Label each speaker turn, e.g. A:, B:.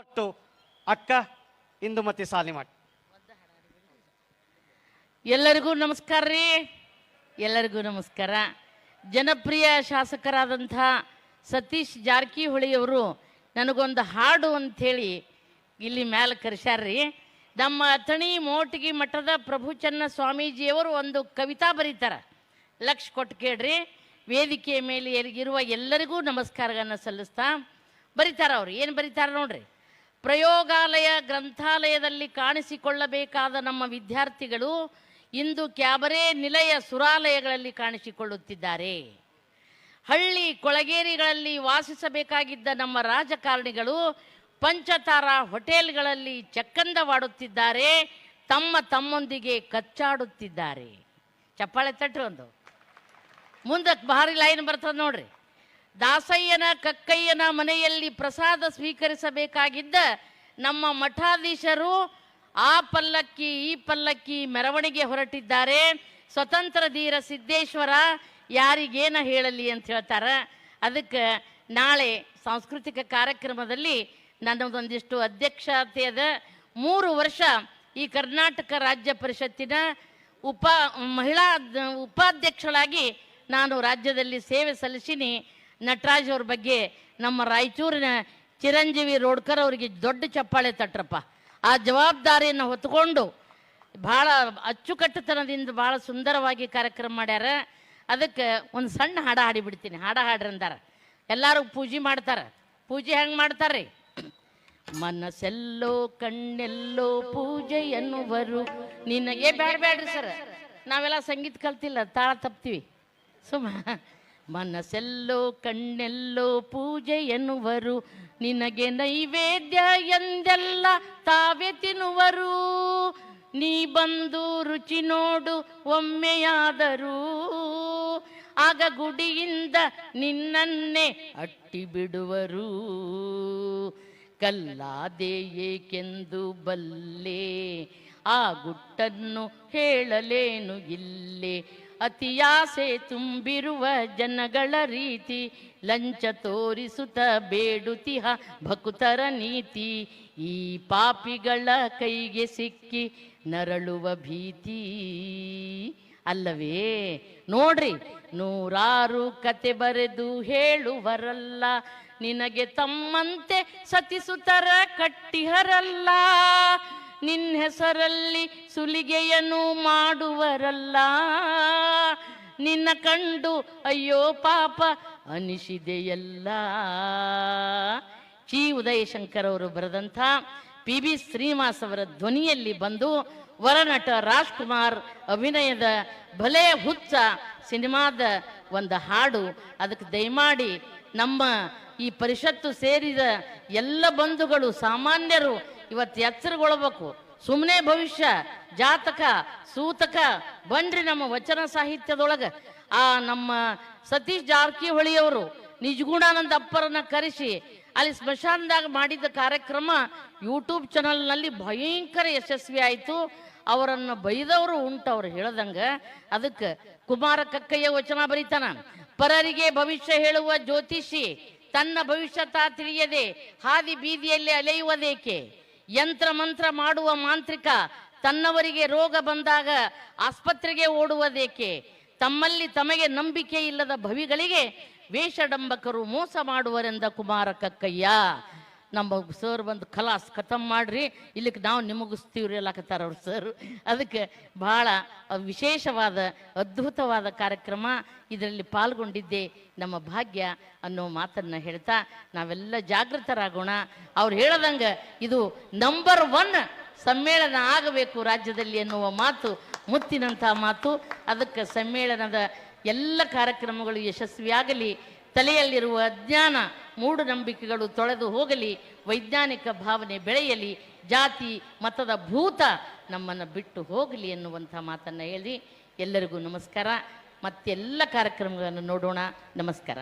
A: ಒಟ್ಟು ಅಕ್ಕ ಇಂದುಮತಿ ಸಾಲಿಮಠ್
B: ಎಲ್ಲರಿಗೂ ನಮಸ್ಕಾರ ರೀ. ಎಲ್ಲರಿಗೂ ನಮಸ್ಕಾರ. ಜನಪ್ರಿಯ ಶಾಸಕರಾದಂಥ ಸತೀಶ್ ಜಾರಕಿಹೊಳಿಯವರು ನನಗೊಂದು ಹಾಡು ಅಂಥೇಳಿ ಇಲ್ಲಿ ಮ್ಯಾಲೆ ಕರೆಸ್ಯಾರ್ರಿ ನಮ್ಮ ಅಥಣಿ ಮೋಟಗಿ ಮಠದ ಪ್ರಭುಚನ್ನ ಸ್ವಾಮೀಜಿಯವರು ಒಂದು ಕವಿತಾ ಬರೀತಾರೆ. ಲಕ್ಷ ಕೊಟ್ಟು ಕೇಳ್ರಿ. ವೇದಿಕೆಯ ಮೇಲೆ ಇರುವ ಎಲ್ಲರಿಗೂ ನಮಸ್ಕಾರಗಳನ್ನು ಸಲ್ಲಿಸ್ತಾ ಬರೀತಾರ ಅವ್ರು. ಏನು ಬರೀತಾರೆ ನೋಡ್ರಿ. ಪ್ರಯೋಗಾಲಯ ಗ್ರಂಥಾಲಯದಲ್ಲಿ ಕಾಣಿಸಿಕೊಳ್ಳಬೇಕಾದ ನಮ್ಮ ವಿದ್ಯಾರ್ಥಿಗಳು ಇಂದು ಕ್ಯಾಬರೆ ನಿಲಯ ಸುರಾಲಯಗಳಲ್ಲಿ ಕಾಣಿಸಿಕೊಳ್ಳುತ್ತಿದ್ದಾರೆ. ಹಳ್ಳಿ ಕೊಳಗೇರಿಗಳಲ್ಲಿ ವಾಸಿಸಬೇಕಾಗಿದ್ದ ನಮ್ಮ ರಾಜಕಾರಣಿಗಳು ಪಂಚತಾರ ಹೋಟೆಲ್ಗಳಲ್ಲಿ ಚಕ್ಕಂದವಾಡುತ್ತಿದ್ದಾರೆ, ತಮ್ಮ ತಮ್ಮೊಂದಿಗೆ ಕಚ್ಚಾಡುತ್ತಿದ್ದಾರೆ. ಚಪ್ಪಾಳೆ ತಟ್ಟು ಒಂದು. ಮುಂದಕ್ಕೆ ಭಾರಿ ಲೈನ್ ಬರ್ತದೆ ನೋಡ್ರಿ. ದಾಸಯ್ಯನ, ಕಕ್ಕಯ್ಯನ ಮನೆಯಲ್ಲಿ ಪ್ರಸಾದ ಸ್ವೀಕರಿಸಬೇಕಾಗಿದ್ದ ನಮ್ಮ ಮಠಾಧೀಶರು ಆ ಪಲ್ಲಕ್ಕಿ, ಈ ಪಲ್ಲಕ್ಕಿ ಮೆರವಣಿಗೆ ಹೊರಟಿದ್ದಾರೆ. ಸ್ವತಂತ್ರ ಧೀರ ಸಿದ್ದೇಶ್ವರ ಯಾರಿಗೇನ ಹೇಳಲಿ ಅಂತ ಹೇಳ್ತಾರ. ಅದಕ್ಕೆ ನಾಳೆ ಸಾಂಸ್ಕೃತಿಕ ಕಾರ್ಯಕ್ರಮದಲ್ಲಿ ನನ್ನದೊಂದಿಷ್ಟು ಅಧ್ಯಕ್ಷತೆಯದ ಮೂರು ವರ್ಷ ಈ ಕರ್ನಾಟಕ ರಾಜ್ಯ ಪರಿಷತ್ತಿನ ಉಪ ಮಹಿಳಾ ಉಪಾಧ್ಯಕ್ಷಳಾಗಿ ನಾನು ರಾಜ್ಯದಲ್ಲಿ ಸೇವೆ ಸಲ್ಲಿಸಿನಿ. ನಟರಾಜ್ ಅವ್ರ ಬಗ್ಗೆ ನಮ್ಮ ರಾಯಚೂರಿನ ಚಿರಂಜೀವಿ ರೋಡ್ಕರ್ ಅವರಿಗೆ ದೊಡ್ಡ ಚಪ್ಪಾಳೆ ತಟ್ರಪ್ಪ. ಆ ಜವಾಬ್ದಾರಿಯನ್ನು ಹೊತ್ಕೊಂಡು ಭಾಳ ಅಚ್ಚುಕಟ್ಟುತನದಿಂದ ಭಾಳ ಸುಂದರವಾಗಿ ಕಾರ್ಯಕ್ರಮ ಮಾಡ್ಯಾರ. ಅದಕ್ಕೆ ಒಂದು ಸಣ್ಣ ಹಾಡ ಹಾಡಿಬಿಡ್ತೀನಿ. ಹಾಡ ಹಾಡ್ರಂದಾರ ಎಲ್ಲರೂ ಪೂಜೆ ಮಾಡ್ತಾರೆ. ಪೂಜೆ ಹೆಂಗೆ ಮಾಡ್ತಾರ್ರಿ? ಮನಸ್ಸೆಲ್ಲೋ ಕಣ್ಣೆಲ್ಲೋ ಪೂಜೆ ಎನ್ನುವರು. ನಿನಗೆ ಬೇಡ ಬೇಡ್ರಿ ಸರ್. ನಾವೆಲ್ಲ ಸಂಗೀತ ಕಲ್ತಿಲ್ಲ, ತಾಳ ತಪ್ತೀವಿ. ಸುಮ್ಮ. ಮನಸ್ಸೆಲ್ಲೋ ಕಣ್ಣೆಲ್ಲೋ ಪೂಜೆ ಎನ್ನುವರು. ನಿನಗೆ ನೈವೇದ್ಯ ಎಂದೆಲ್ಲ ತಾವೇ ತಿನ್ನುವರು. ನೀ ಬಂದು ರುಚಿ ನೋಡು, ಒಮ್ಮೆಯಾದರೂ. ಆಗ ಗುಡಿಯಿಂದ ನಿನ್ನನ್ನೇ ಅಟ್ಟಿ ಬಿಡುವರು. ಕಲ್ಲಾದೆ ಏಕೆಂದು ಬಲ್ಲೆ ಆ ಗುಟ್ಟನ್ನು ಹೇಳಲೇನು ಇಲ್ಲಿ? ಅತಿಯಾಸೆ ತುಂಬಿರುವ ಜನಗಳ ರೀತಿ, ಲಂಚ ತೋರಿಸುತ್ತ ಬೇಡುತಿಹ ಭಕುತರ ನೀತಿ. ಈ ಪಾಪಿಗಳ ಕೈಗೆ ಸಿಕ್ಕಿ ನರಳುವ ಭೀತಿ. ಅಲ್ಲವೇ? ನೋಡ್ರಿ, ನೂರಾರು ಕತೆ ಬರೆದು ಹೇಳುವರಲ್ಲ, ನಿನಗೆ ತಮ್ಮಂತೆ ಸತಿಸುತ್ತರ ಕಟ್ಟಿಹರಲ್ಲ. ನಿನ್ನ ಹೆಸರಲ್ಲಿ ಸುಲಿಗೆಯನ್ನು ಮಾಡುವರಲ್ಲ. ನಿನ್ನ ಕಂಡು ಅಯ್ಯೋ ಪಾಪ ಅನಿಸಿದೆಯಲ್ಲ. ಚಿ ಉದಯಶಂಕರ್ ಅವರು ಬರೆದಂಥ ಪಿ ಬಿ ಶ್ರೀನಿವಾಸ್ ಅವರ ಧ್ವನಿಯಲ್ಲಿ ಬಂದು ವರನಟ ರಾಜ್ಕುಮಾರ್ ಅಭಿನಯದ ಭಲೆ ಹುಚ್ಚ ಸಿನಿಮಾದ ಒಂದು ಹಾಡು. ಅದಕ್ಕೆ ದಯಮಾಡಿ ನಮ್ಮ ಈ ಪರಿಷತ್ತು ಸೇರಿದ ಎಲ್ಲ ಬಂಧುಗಳು, ಸಾಮಾನ್ಯರು ಇವತ್ತು ಎಚ್ಚರಗೊಳ್ಬೇಕು. ಸುಮ್ಮನೆ ಭವಿಷ್ಯ, ಜಾತಕ, ಸೂತಕ, ಬನ್ರಿ ನಮ್ಮ ವಚನ ಸಾಹಿತ್ಯದೊಳಗೆ. ಆ ನಮ್ಮ ಸತೀಶ್ ಜಾರಕಿಹೊಳಿಯವರು ನಿಜಗುಣಾನಂದ ಅಪ್ಪರನ್ನ ಕರೆಸಿ, ಅಲ್ಲಿ ಸ್ಮಶಾನದಾಗ ಮಾಡಿದ ಕಾರ್ಯಕ್ರಮ ಯೂಟ್ಯೂಬ್ ಚಾನಲ್ನಲ್ಲಿ ಭಯಂಕರ ಯಶಸ್ವಿ ಆಯಿತು. ಅವರನ್ನು ಬೈದವರು ಉಂಟು ಅವ್ರು ಹೇಳ್ದಂಗೆ. ಅದಕ್ಕೆ ಕುಮಾರ ಕಕ್ಕಯ್ಯ ವಚನ ಬರೀತಾನ, ಪರರಿಗೆ ಭವಿಷ್ಯ ಹೇಳುವ ಜ್ಯೋತಿಷಿ, ತನ್ನ ಭವಿಷ್ಯ ತಾ ತಿಳಿಯದೆ, ಹಾದಿ ಬೀದಿಯಲ್ಲಿ ಅಲೆಯುವುದೇಕೆ ಯಂತ್ರ ಮಂತ್ರ ಮಾಡುವ ಮಾಂತ್ರಿಕ ತನ್ನವರಿಗೆ ರೋಗ ಬಂದಾಗ ಆಸ್ಪತ್ರೆಗೆ ಓಡುವುದೇಕೆ? ತಮ್ಮಲ್ಲಿ ತಮಗೆ ನಂಬಿಕೆ ಇಲ್ಲದ ಭವಿಗಳಿಗೆ ವೇಷಡಂಬಕರು ಮೋಸ ಮಾಡುವರೆಂದ ಕುಮಾರ ಕಕ್ಕಯ್ಯ ನಮ್ಮ ಸರ್ ಬಂದು ಕಲಾಸ್ ಖತಮ್ ಮಾಡ್ರಿ ಇಲ್ಲಿಗೆ ನಾವು ನಿಮಗಿಸ್ತೀವ್ರಿ ಅಲ್ಲಕತ್ತಾರ ಅವ್ರು ಸರ್. ಅದಕ್ಕೆ ಭಾಳ ವಿಶೇಷವಾದ, ಅದ್ಭುತವಾದ ಕಾರ್ಯಕ್ರಮ ಇದರಲ್ಲಿ ಪಾಲ್ಗೊಂಡಿದ್ದೆ ನಮ್ಮ ಭಾಗ್ಯ ಅನ್ನೋ ಮಾತನ್ನ ಹೇಳ್ತಾ ನಾವೆಲ್ಲ ಜಾಗೃತರಾಗೋಣ. ಅವ್ರು ಹೇಳದಂಗೆ ಇದು ನಂಬರ್ ಒನ್ ಸಮ್ಮೇಳನ ಆಗಬೇಕು ರಾಜ್ಯದಲ್ಲಿ ಎನ್ನುವ ಮಾತು ಮುತ್ತಿನಂಥ ಮಾತು. ಅದಕ್ಕೆ ಸಮ್ಮೇಳನದ ಎಲ್ಲ ಕಾರ್ಯಕ್ರಮಗಳು ಯಶಸ್ವಿಯಾಗಲಿ, ತಲೆಯಲ್ಲಿರುವ ಅಜ್ಞಾನ ಮೂಢನಂಬಿಕೆಗಳು ತೊಳೆದು ಹೋಗಲಿ, ವೈಜ್ಞಾನಿಕ ಭಾವನೆ ಬೆಳೆಯಲಿ, ಜಾತಿ, ಮತದ ಭೂತ ನಮ್ಮನ್ನು ಬಿಟ್ಟು ಹೋಗಲಿ ಎನ್ನುವಂಥ ಮಾತನ್ನು ಹೇಳಿ ಎಲ್ಲರಿಗೂ ನಮಸ್ಕಾರ. ಮತ್ತೆಲ್ಲ ಕಾರ್ಯಕ್ರಮಗಳನ್ನು ನೋಡೋಣ. ನಮಸ್ಕಾರ.